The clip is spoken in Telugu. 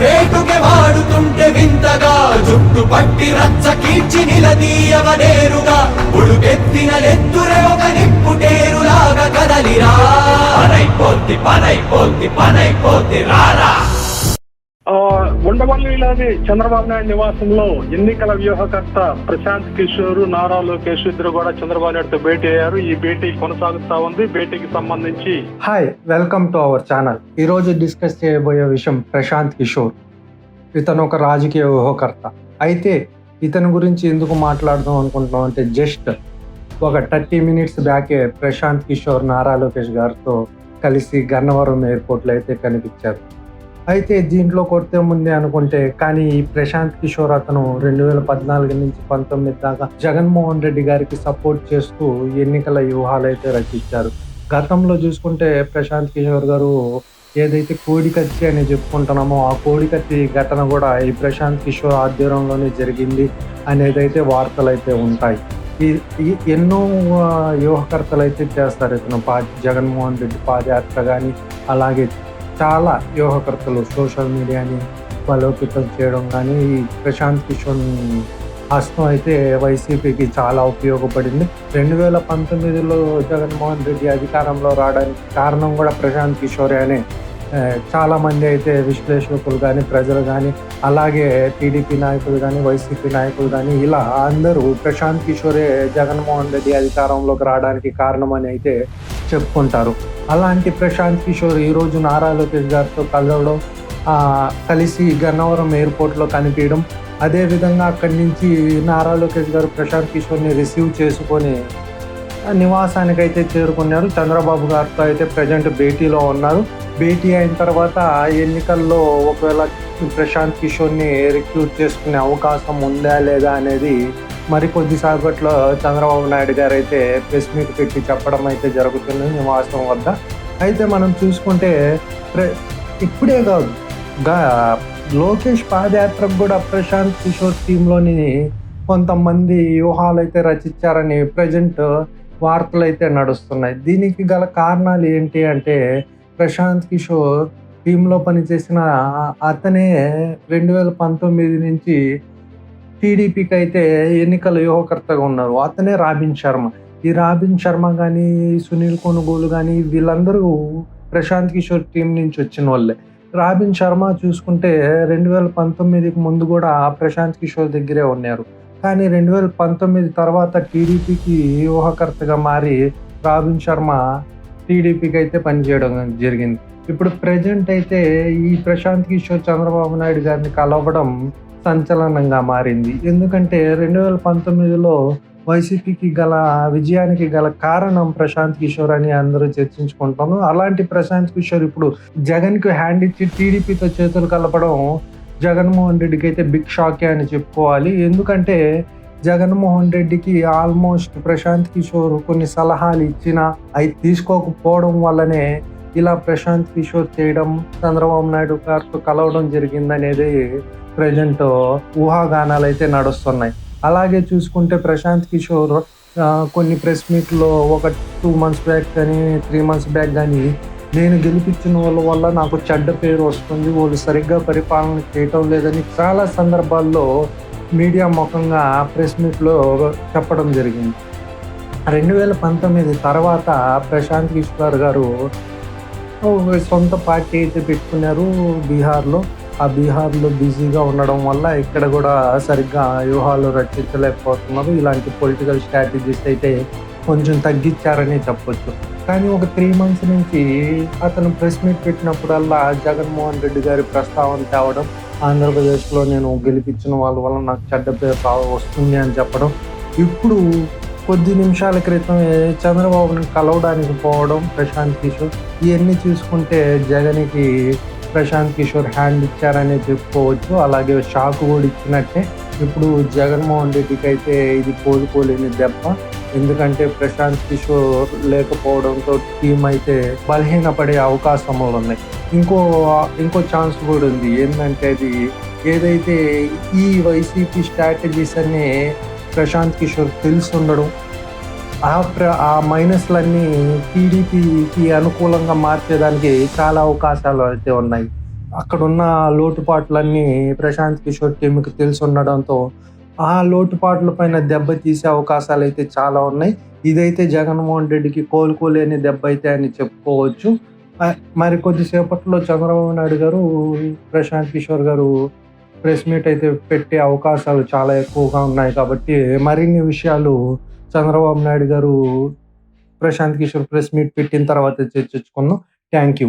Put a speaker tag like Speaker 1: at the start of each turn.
Speaker 1: రేటుకే వాడుతుంటే వింతగా జుట్టు పట్టి రచ్చ కీర్చి నిలదీయవనేరుగా ఉడుకెత్తిన నెత్తురే ఒక నిప్పుటేరులాగా కదలిరా. పనైపోద్ది పనైపోద్ది పనైపోద్ది రారా.
Speaker 2: ఉండవల్లిలోని చంద్రబాబు నాయుడు నివాసంలో ఎన్నికల వ్యూహకర్త ప్రశాంత్ కిషోర్ నారా లోకేష్ ఇద్దరు కూడా చంద్రబాబు నాయుడుతో భేటీ అయ్యారు. ఈ భేటీ కొనసాగుతా ఉంది. భేటీకి సంబంధించి
Speaker 3: hi welcome to our channel ఈ రోజు డిస్కస్ చేయబోయే విషయం ప్రశాంత్ కిషోర్. ఇతను ఒక రాజకీయ వ్యూహకర్త. అయితే ఇతని గురించి ఎందుకు మాట్లాడదాం అనుకుంటున్నాం అంటే జస్ట్ ఒక థర్టీ మినిట్స్ బ్యాకే ప్రశాంత్ కిషోర్ నారా లోకేష్ గారితో కలిసి గన్నవరం ఎయిర్పోర్ట్లో అయితే కనిపించారు. అయితే దీంట్లో కొడితే ముందే అనుకుంటే కానీ ఈ ప్రశాంత్ కిషోర్ అతను రెండు వేల పద్నాలుగు నుంచి పంతొమ్మిది దాకా జగన్మోహన్ రెడ్డి గారికి సపోర్ట్ చేస్తూ ఎన్నికల వ్యూహాలు అయితే రచించారు గతంలో చూసుకుంటే ప్రశాంత్ కిషోర్ గారు ఏదైతే కోడికత్తి అని చెప్పుకుంటున్నామో ఆ కోడికత్తి ఘటన కూడా ఈ ప్రశాంత్ కిషోర్ ఆధ్వర్యంలోనే జరిగింది అనేదైతే వార్తలు అయితే ఉంటాయి. ఈ ఎన్నో వ్యూహకర్తలు అయితే చేస్తారు ఇతను పా జగన్మోహన్ రెడ్డి పాదయాత్ర కానీ అలాగే చాలా వ్యూహకర్తలు సోషల్ మీడియాని బలోపేతం చేయడం కానీ ఈ ప్రశాంత్ కిషోర్ హస్తం అయితే వైసీపీకి చాలా ఉపయోగపడింది. రెండు వేల పంతొమ్మిదిలో జగన్మోహన్ రెడ్డి అధికారంలో రావడానికి కారణం కూడా ప్రశాంత్ కిషోరే అనే చాలామంది అయితే విశ్లేషకులు కానీ ప్రజలు కానీ అలాగే టీడీపీ నాయకులు కానీ వైసీపీ నాయకులు కానీ ఇలా అందరూ ప్రశాంత్ కిషోరే జగన్మోహన్ రెడ్డి అధికారంలోకి రావడానికి కారణమని అయితే చెప్పుకుంటారు. అలాంటి ప్రశాంత్ కిషోర్ ఈరోజు నారా లోకేష్ గారితో కలవడం కలిసి గన్నవరం ఎయిర్పోర్ట్లో కనిపించడం అదేవిధంగా అక్కడి నుంచి నారా లోకేష్ గారు ప్రశాంత్ కిషోర్ని రిసీవ్ చేసుకొని నివాసానికి అయితే చేరుకున్నారు. చంద్రబాబు గారితో అయితే ప్రజెంట్ భేటీలో ఉన్నారు. భేటీ అయిన తర్వాత ఎన్నికల్లో ఒకవేళ ప్రశాంత్ కిషోర్ని రిక్రూట్ చేసుకునే అవకాశం ఉందా లేదా అనేది మరికొద్ది సేపట్లో చంద్రబాబు నాయుడు గారు అయితే ప్రెస్ మీట్ పెట్టి చెప్పడం అయితే జరుగుతుంది నివాసం వద్ద. అయితే మనం చూసుకుంటే ప్ర- ఇప్పుడే కాదు. గా లోకేష్ పాదయాత్రకు కూడా ప్రశాంత్ కిషోర్ టీంలోని కొంతమంది వ్యూహాలు అయితే రచించారని ప్రజెంట్ వార్తలు అయితే నడుస్తున్నాయి. దీనికి గల కారణాలు ఏంటి అంటే ప్రశాంత్ కిషోర్ టీంలో పనిచేసిన అతనే రెండు వేల పంతొమ్మిది నుంచి టీడీపీకి అయితే ఎన్నికల వ్యూహకర్తగా ఉన్నారు. అతనే రాబిన్ శర్మ. ఈ రాబిన్ శర్మ కానీ సునీల్ కొనుగోలు కానీ వీళ్ళందరూ ప్రశాంత్ కిషోర్ టీం నుంచి వచ్చిన వాళ్ళే. రాబిన్ శర్మ చూసుకుంటే రెండు వేల పంతొమ్మిదికి ముందు కూడా ప్రశాంత్ కిషోర్ దగ్గరే ఉన్నారు. కానీ రెండు వేల పంతొమ్మిది తర్వాత టీడీపీకి వ్యూహకర్తగా మారి రాబిన్ శర్మ టీడీపీకి అయితే పనిచేయడం జరిగింది. ఇప్పుడు ప్రజెంట్ అయితే ఈ ప్రశాంత్ కిషోర్ చంద్రబాబు నాయుడు గారిని కలవడం సంచలనంగా మారింది. ఎందుకంటే రెండు వేల పంతొమ్మిదిలో వైసీపీకి గల విజయానికి గల కారణం ప్రశాంత్ కిషోర్ అని అందరూ చర్చించుకుంటాము. అలాంటి ప్రశాంత్ కిషోర్ ఇప్పుడు జగన్కి హ్యాండ్ ఇచ్చి టీడీపీతో చేతులు కలపడం జగన్మోహన్ రెడ్డికి అయితే బిగ్ షాకే అని చెప్పుకోవాలి. ఎందుకంటే జగన్మోహన్ రెడ్డికి ఆల్మోస్ట్ ప్రశాంత్ కిషోర్ కొన్ని సలహాలు ఇచ్చినా అవి తీసుకోకపోవడం వల్లనే ఇలా ప్రశాంత్ కిషోర్ చేయడం చంద్రబాబు నాయుడు గారితో కలవడం జరిగిందనేది ప్రజెంట్ ఊహాగానాలు అయితే నడుస్తున్నాయి. అలాగే చూసుకుంటే ప్రశాంత్ కిషోర్ కొన్ని ప్రెస్ మీట్లో ఒక టూ మంత్స్ బ్యాక్ కానీ త్రీ మంత్స్ బ్యాక్ కానీ నేను గెలిపించిన వాళ్ళ వల్ల నాకు చెడ్డ పేరు వస్తుంది వాళ్ళు సరిగ్గా పరిపాలన చేయటం లేదని చాలా సందర్భాల్లో మీడియా ముఖంగా ప్రెస్ మీట్లో చెప్పడం జరిగింది. రెండు వేల పంతొమ్మిది తర్వాత ప్రశాంత్ కిషోర్ గారు సొంత పార్టీ అయితే పెట్టుకున్నారు బీహార్లో. ఆ బీహార్లో బిజీగా ఉండడం వల్ల ఇక్కడ కూడా సరిగ్గా వ్యూహాలు రక్షించలేకపోతున్నారు. ఇలాంటి పొలిటికల్ స్ట్రాటజీస్ అయితే కొంచెం తగ్గించారని చెప్పొచ్చు. కానీ ఒక త్రీ మంత్స్ నుంచి అతను ప్రెస్ మీట్ పెట్టినప్పుడల్లా జగన్మోహన్ రెడ్డి గారి ప్రస్తావన తేవడం ఆంధ్రప్రదేశ్లో నేను గెలిపించిన వాళ్ళ వల్ల నాకు చెడ్డ పేరు వస్తుంది అని చెప్పడం ఇప్పుడు కొద్ది నిమిషాల క్రితం చంద్రబాబుని కలవడానికి పోవడం ప్రశాంత్ కిషోర్. ఇవన్నీ చూసుకుంటే జగన్కి ప్రశాంత్ కిషోర్ హ్యాండ్ ఇచ్చారనే చెప్పుకోవచ్చు. అలాగే షాక్ కూడా ఇచ్చినట్టే. ఇప్పుడు జగన్మోహన్ రెడ్డికి అయితే ఇది కోలుకోలేని దెబ్బ. ఎందుకంటే ప్రశాంత్ కిషోర్ లేకపోవడంతో టీం అయితే బలహీనపడే అవకాశములు ఉన్నాయి. ఇంకో ఇంకో ఛాన్స్ కూడా ఉంది. ఏంటంటే అది ఏదైతే ఈ వైసీపీ స్ట్రాటజీస్ అనే ప్రశాంత్ కిషోర్ తెలిసి ఉండడం ఆ ప్ర ఆ మైనస్లన్నీ టీడీపీకి అనుకూలంగా మార్చేదానికి చాలా అవకాశాలు అయితే ఉన్నాయి. అక్కడున్న లోటుపాట్లన్నీ ప్రశాంత్ కిషోర్ టీంకి తెలిసి ఉండడంతో ఆ లోటుపాట్ల పైన దెబ్బ తీసే అవకాశాలు అయితే చాలా ఉన్నాయి. ఇదైతే జగన్మోహన్ రెడ్డికి కోలుకోలేని దెబ్బ అయితే అని చెప్పుకోవచ్చు. మరి కొద్దిసేపట్లో చంద్రబాబు నాయుడు గారు ప్రశాంత్ కిషోర్ గారు ప్రెస్ మీట్ అయితే పెట్టే అవకాశాలు చాలా ఎక్కువగా ఉన్నాయి కాబట్టి మరిన్ని విషయాలు చంద్రబాబు నాయుడు గారు ప్రశాంత్ కిషోర్ ప్రెస్ మీట్ పెట్టిన తర్వాత చర్చించుకుందాం. Thank you